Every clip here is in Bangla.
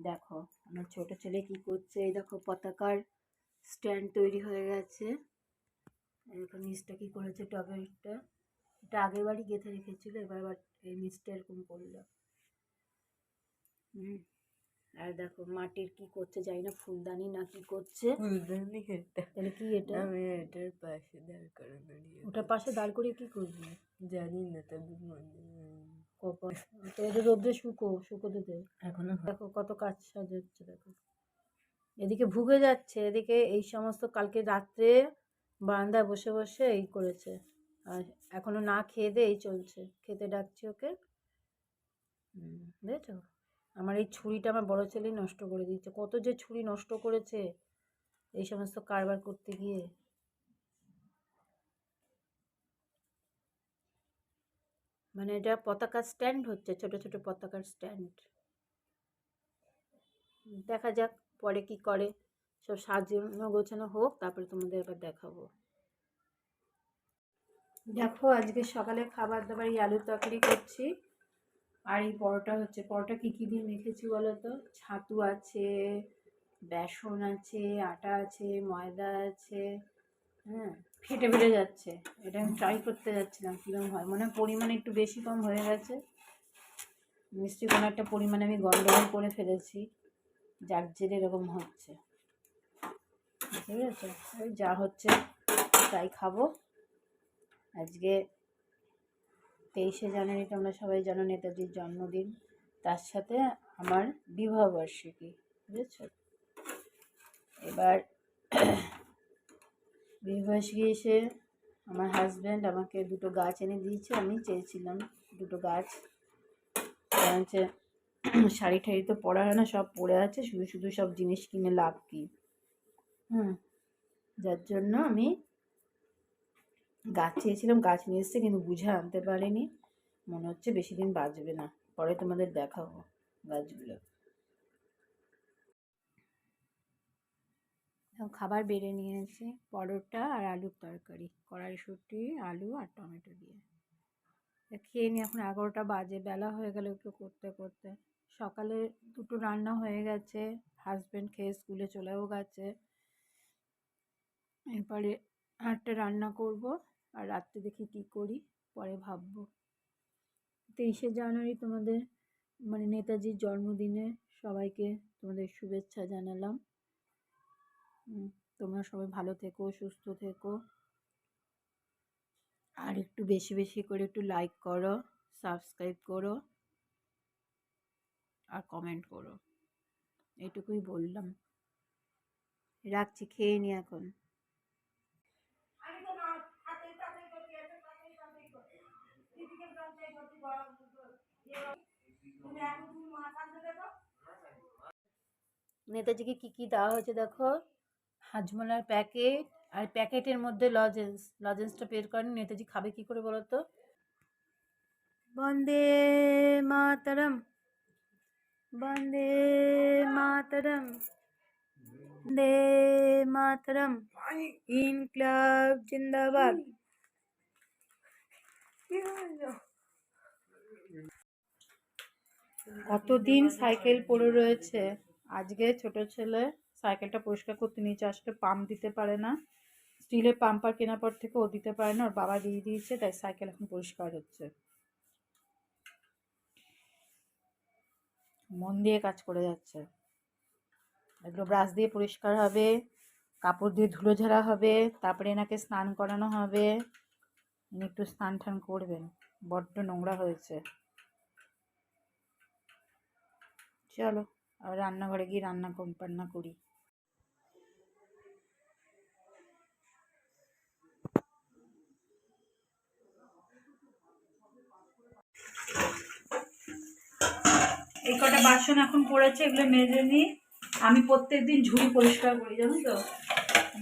দেখো আমার ছোট ছেলে কি করছে? এই দেখো পতাকার স্ট্যান্ড তৈরি হয়ে গেছে। এখন নিচটা কি করেছে টবেরটা এটা আগের বাড়ি গেঁথে রেখেছিল এবার আবার এই নিচটা এরকম করল। হুম আর দেখো মাটির কি করছে জানি না ফুলদানি না কি করছে। ফুলদানি এটা। তাহলে কি এটা? আমি এটার পাশে দাঁড় করানো দিয়ে ওটার পাশে দাঁড় করিয়ে কি করবি? জানি না তবে মনে তো এটা রোদ্রে শুকো শুকোতে দে এখনও। দেখো কত কাজ সাজাচ্ছে দেখো। এদিকে ভুগে যাচ্ছে এদিকে এই সমস্ত কালকে রাত্রে বারান্দায় বসে বসে এই করেছে। আর এখনও না খেয়ে দিয়ে এই চলছে। খেতে ডাকছি ওকে। বুঝেছ? আমার এই ছুরিটা আমার বড় ছেলেই নষ্ট করে দিচ্ছে কত যে ছুরি নষ্ট করেছে এই সমস্ত কারবার করতে গিয়ে। মানে এটা পতাকা স্ট্যান্ড হচ্ছে, ছোট ছোট পতাকার স্ট্যান্ড দেখা যাক পরে কি করে। সব সাজানো, গোছানো হোক, তারপরে তোমাদের এবার দেখাবো। দেখো, আজকে সকালে খাবার দাবার এই আলুর তরকারি করছি। আর এই পরোটা হচ্ছে, পরোটা কী কী দিয়ে মেখেছি বলো তো? ছাতু আছে, বেসন আছে, আটা আছে, ময়দা আছে। হ্যাঁ ফেটে ফেটে যাচ্ছে। এটা আমি ট্রাই করতে যাচ্ছিলাম কীরকম হয়। মনে হয় পরিমাণ একটু বেশি কম হয়ে গেছে। মিষ্টি কোনো একটা পরিমাণে আমি গন্ডগোল করে ফেলেছি, যার জেরে এরকম হচ্ছে। ঠিক আছে? ওই যা হচ্ছে, তাই খাব। আজকে তেইশে জানুয়ারি তোমরা সবাই জানো নেতাজির জন্মদিন। তার সাথে আমার বিবাহবার্ষিকী বুঝেছ? এবার বিবাহবার্ষিকী এসে আমার হাজব্যান্ড আমাকে দুটো গাছ এনে দিয়েছে, আমি চেয়েছিলাম দুটো গাছ। হচ্ছে শাড়ি ঠাড়ি তো পরা হয় না, সব পরে আছে, শুধু শুধু সব জিনিস কিনে লাভ কী? হুম, যার জন্য আমি গাছ চেয়েছিলাম, গাছ নিয়ে এসছে কিন্তু বুঝে আনতে পারিনি। মনে হচ্ছে বেশি দিন বাঁচবে না, পরে তোমাদের দেখাবো গাছগুলো। খাবার বেড়ে নিয়েছি, পরোটা আর আলুর তরকারি কড়াইশুঁটি আলু আর টমেটো দিয়ে। খেয়ে নিয়ে এখন এগারোটা বাজে, বেলা হয়ে গেল একটু করতে করতে। সকালে দুটো রান্না হয়ে গেছে হাজব্যান্ড খেয়ে স্কুলে চলেও গেছে। এরপরে আটটা রান্না করব আর রাত্রে দেখি কি করি, পরে ভাববো। তেইশে জানুয়ারি তোমাদের মানে নেতাজির জন্মদিনে সবাইকে তোমাদের শুভেচ্ছা জানালাম। তোমরা সবাই ভালো থেকো, সুস্থ থেকো। আর একটু বেশি বেশি করে একটু লাইক করো সাবস্ক্রাইব করো আর কমেন্ট করো। এটুকুই বললাম। রাখছি, খেয়ে নি এখন। নেতাজিকে কি কি দেওয়া হয়েছে দেখো? হাজমোলার প্যাকেট আর প্যাকেটের মধ্যে লজেন্স, লজেন্সটা বের করেন নেতাজি খাবে কি করে বলো তো বন্দে মাতরম বন্দে মাতরম বন্দে মাতরম ইনকলাব জিন্দাবাদ। কতদিন সাইকেল পড়ে রয়েছে? আজকে ছোট ছেলে সাইকেলটা পরিষ্কার করতে নিয়েছে আসলে পাম্প দিতে পারে না। স্টিলের পাম্পার কেনার পর থেকে ও দিতে পারে না, ওর বাবা দিয়ে দিয়েছে, তাই সাইকেল এখন পরিষ্কার হচ্ছে। মন দিয়ে কাজ করে যাচ্ছে। এগুলো ব্রাশ দিয়ে পরিষ্কার হবে, কাপড় দিয়ে ধুলো ঝাড়া হবে, তারপরে এনাকে স্নান করানো হবে। ইনি একটু স্নান টান করবেন, বড্ড নোংরা হয়েছে। চলো। আবার রান্নাঘরে গিয়ে রান্না পান্না করি। এই কটা বাসন এখন পড়েছে, এগুলো মেজে নিই। আমি প্রত্যেক দিন ঝুড়ি পরিষ্কার করি, জানো তো?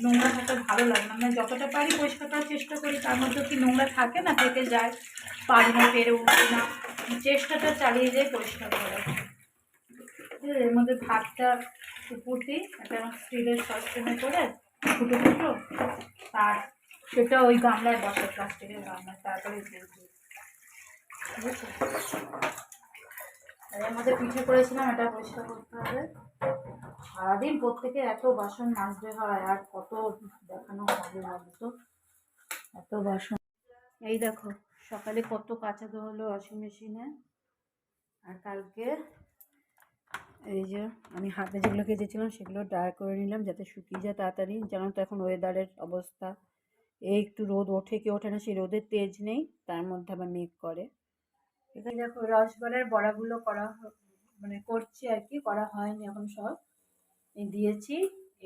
নোংরা থাকতে ভালো লাগে না। মানে যতটা পারি পরিষ্কার করার চেষ্টা করি, তার মধ্যে কি নোংরা থাকে না, থেকে যায়, পারি না পেরে উঠি না। চেষ্টাটা চালিয়ে যাই পরিষ্কার করার এর মধ্যে ভাতটা উপর দিই একটা স্টিলের সসপ্যানে করে ফুটো ফুটো তার সেটা ওই গামলায় বসে, প্লাস্টিকের গামলায় তারপরে দিয়ে এর মধ্যে পিঠে করেছিলাম, এটা পরিষ্কার করতে হবে। সারাদিন প্রত্যেকে এত বাসন মাজতে হয়, আর কত দেখানো হবে বলতো? এত বাসন। এই দেখো, সকালে কত কাঁচা ধোয়া হলো ওয়াশিং মেশিনে, আর কালকে এই যে আমি হাতে যেগুলো কেচেছিলাম সেগুলো ড্রাই করে নিলাম যাতে শুকিয়ে যায় তাড়াতাড়ি। জানো তো এখন ওয়েদারের অবস্থা। এই একটু রোদ ওঠে কি ওঠে না সেই রোদের তেজ নেই, তার মধ্যে আবার মেঘ করে। এখানে দেখো রসগোল্লার বড়াগুলো করা মানে করছি আর কি, করা হয়নি এখন সব। দিয়েছি,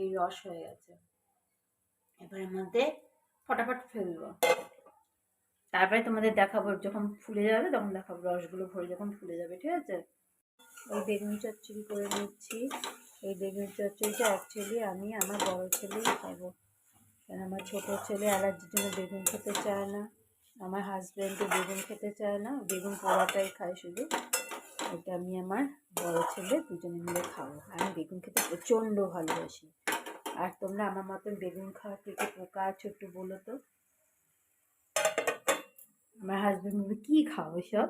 এই রস হয়ে গেছে। এবার মধ্যে ফটাফট ফেলব। তারপরে তোমাদের দেখাবো যখন ফুলে যাবে তখন দেখাবো রসগুলো ভরে যখন ফুলে যাবে, ঠিক আছে? এই বেগুনি চচ্চড়ি করে নিচ্ছি। এই বেগুনি চচ্চড়িটা অ্যাকচুয়ালি আমি আমার বড় ছেলেই খাব। কারণ আমার ছোটো ছেলে অ্যালার্জির জন্য বেগুন খেতে চায় না। আমার হাজব্যান্ডও বেগুন খেতে চায় না। বেগুন পোড়াটাই খায় শুধু। এটা আমি আমার বড় ছেলে দুজনে মিলে খাব। আমি বেগুন খেতে প্রচণ্ড ভালোবাসি। আর তোমরা আমার মতন বেগুন খাওয়া থেকে পোকা আছো একটু বলো তো। আমার হাজব্যান্ড বলবে, কী খাও এসব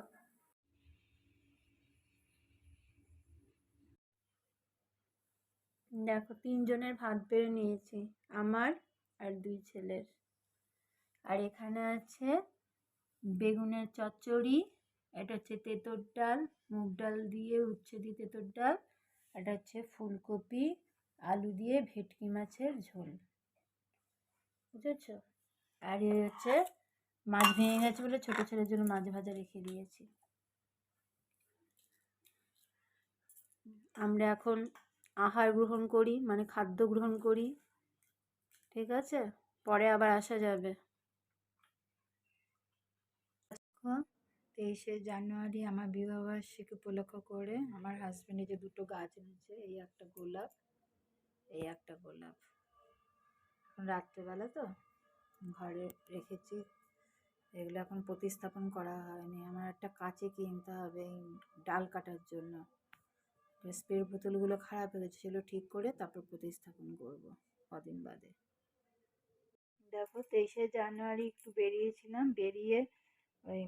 দেখো, তিনজনের ভাত বেড়ে নিয়েছি, আমার আর দুই ছেলের। আর এখানে আছে বেগুনের চচ্চড়ি, এটা হচ্ছে তেঁতোর ডাল, মুগ ডাল দিয়ে উচ্ছে দিয়ে তেঁতোর ডাল এটা হচ্ছে ফুলকপি, আলু দিয়ে ভেটকি মাছের ঝোল। বুঝেছ? আর এ হচ্ছে মাছ ভেঙে গেছে বলে ছোটো ছেলের জন্য মাছ ভাজা রেখে দিয়েছি। আমরা এখন আহার গ্রহণ করি মানে খাদ্য গ্রহণ করি। ঠিক আছে? পরে আবার আসা যাবে। তেইশে জানুয়ারি আমার বিবাহবার্ষিকী উপলক্ষ করে আমার হাজব্যান্ডে যে দুটো গাছ এনেছে, এই একটা গোলাপ, এই একটা গোলাপ। রাত্রেবেলা তো ঘরে রেখেছি। এগুলো এখন প্রতিস্থাপন করা হয়নি। আমার একটা কাঁচে কিনতে হবে ডাল কাটার জন্য। স্প্রের বোতলগুলো খারাপ হয়ে গেছে, সেগুলো ঠিক করে তারপর প্রতিস্থাপন করব কদিন বাদে। দেখো, তেইশে জানুয়ারি একটু বেরিয়েছিলাম, বেরিয়ে ওই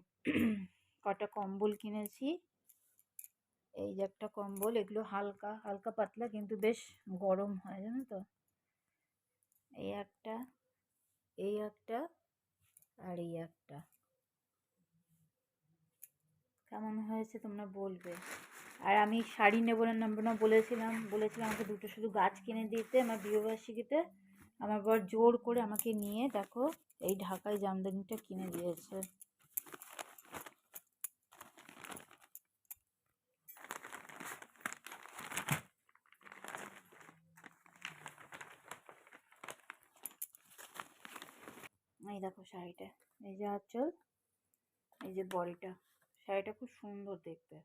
কটা কম্বল কিনেছি। এই যে একটা কম্বল, এগুলো হালকা হালকা পাতলা, কিন্তু বেশ গরম হয়, জানো তো। এই একটা এই একটা আর এই একটা। কেমন হয়েছে তোমরা বলবে? আর আমি শাড়ি নেব না নেব না বলেছিলাম বলেছিলাম আমাকে দুটো শুধু গাছ কিনে দিতে, আমার বিয়েবার্ষিকীতে আমার বর জোর করে আমাকে নিয়ে, দেখো, এই ঢাকায় জামদানিটা কিনে দিয়েছে। এই দেখো শাড়িটা, এই যে আঁচল, এই যে বডিটা, শাড়িটা খুব সুন্দর দেখতে।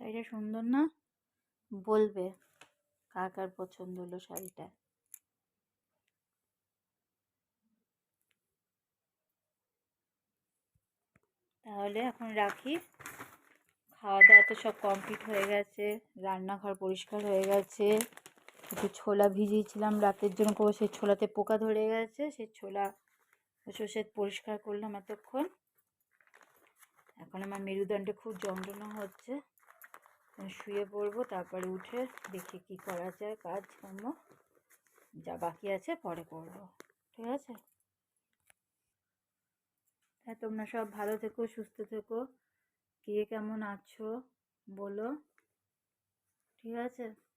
শাড়িটা সুন্দর না? বলবে কার কার পছন্দ হলো শাড়িটা। তাহলে এখন রাখি। খাওয়া দাওয়া তো সব কমপ্লিট হয়ে গেছে, রান্নাঘর পরিষ্কার হয়ে গেছে। একটু ছোলা ভিজিয়েছিলাম রাতের জন্য করে সেই ছোলাতে পোকা ধরে গেছে, সেই ছোলা সে পরিষ্কার করলাম এতক্ষণ। এখন আমার মেরুদণ্ডে খুব যন্ত্রণা হচ্ছে। শুয়ে পড়ব, তারপরে উঠে দেখি কি করা যায়, কাজকর্ম যা বাকি আছে পরে করব, ঠিক আছে? হ্যাঁ তোমরা সব ভালো থেকো, সুস্থ থেকো, কে কেমন আছো বলো, ঠিক আছে?